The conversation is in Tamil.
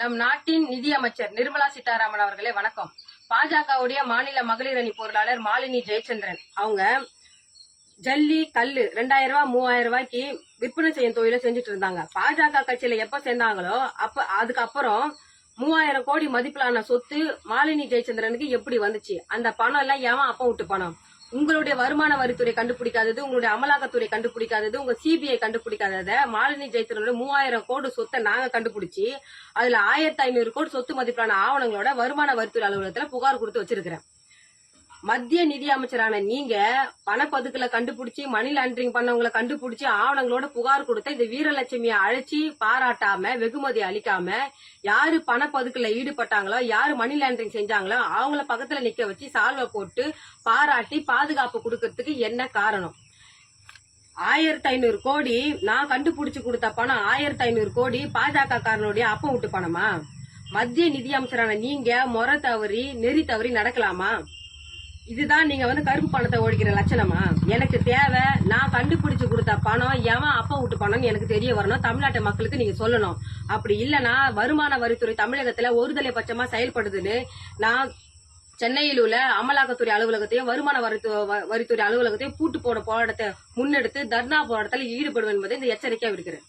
நம் நாட்டின் நிதியமைச்சர் நிர்மலா சீதாராமன் அவர்களே வணக்கம். பாஜகவுடைய மாநில மகளிர் அணி பொருளாளர் மாலினி ஜெயச்சந்திரன். அவங்க ஜல்லி கல்லு ரெண்டாயிரம் ரூபாய் மூவாயிரம் ரூபாய்க்கு விற்பனை செய்யும் தொழிலை செஞ்சுட்டு இருந்தாங்க. பாஜக கட்சியில எப்ப சேர்ந்தாங்களோ அப்ப அதுக்கப்புறம் மூவாயிரம் கோடி மதிப்பிலான சொத்து மாலினி ஜெயச்சந்திரனுக்கு எப்படி வந்துச்சு? அந்த பணம் எல்லாம் ஏன் அப்ப விட்டு பணம் உங்களுடைய வருமான வரித்துறை கண்டுபிடிக்காதது உங்களுடைய அமலாக்கத்துறை கண்டுபிடிக்காதது உங்க சிபிஐ கண்டுபிடிக்காதத மாலினி ஜெயத்திரனோட மூவாயிரம் கோடி சொத்தை நாங்க கண்டுபிடிச்சி அதுல ஆயிரத்தி ஐநூறு கோடி சொத்து மதிப்பிலான ஆவணங்களோட வருமான வரித்துறை அலுவலகத்துல புகார் கொடுத்து வச்சிருக்கிறேன். மத்திய நிதி அமைச்சரான நீங்க பணப்பதுக்குல கண்டுபிடிச்சு மணி லாண்டரிங் பண்ணவங்களை கண்டுபிடிச்சு ஆவணங்களோட புகார் கொடுத்த இந்த வீரலட்சுமியை அழைச்சி பாராட்டாம வெகுமதி அளிக்காம யாரு பணப்பதுக்கில் ஈடுபட்டாங்களோ யாரு மணி லாண்டரிங் செஞ்சாங்களோ அவங்கள பக்கத்துல நிக்க வச்சு சால்வை போட்டு பாராட்டி பாதுகாப்பு கொடுக்கறதுக்கு என்ன காரணம்? ஆயிரத்தி ஐநூறு கோடி நான் கண்டுபிடிச்சு கொடுத்த பணம் ஆயிரத்தி ஐநூறு கோடி பாஜக காரனுடைய அப்பம் விட்டு பணமா? மத்திய நிதி அமைச்சரான நீங்க முறை தவறி நெறி தவறி நடக்கலாமா? இதுதான் நீங்க வந்து கருப்பு பணத்தை ஒழிக்கிற லட்சணமா? எனக்கு தேவை நான் கண்டுபிடிச்சு கொடுத்த பணம் எவன் அப்ப விட்டு பணம்னு எனக்கு தெரிய வரணும். தமிழ்நாட்டு மக்களுக்கு நீங்க சொல்லணும். அப்படி இல்லைன்னா வருமான வரித்துறை தமிழகத்துல ஒருதலை பட்சமா செயல்படுதுன்னு நான் சென்னையில் உள்ள அமலாக்கத்துறை அலுவலகத்தையும் வருமான வரித்து- வரித்துறை அலுவலகத்தையும் பூட்டு போட போராட்டத்தை முன்னெடுத்து தர்ணா போராட்டத்தில் ஈடுபடும் என்பதை இந்த எச்சரிக்கையா விடுக்கிறேன்.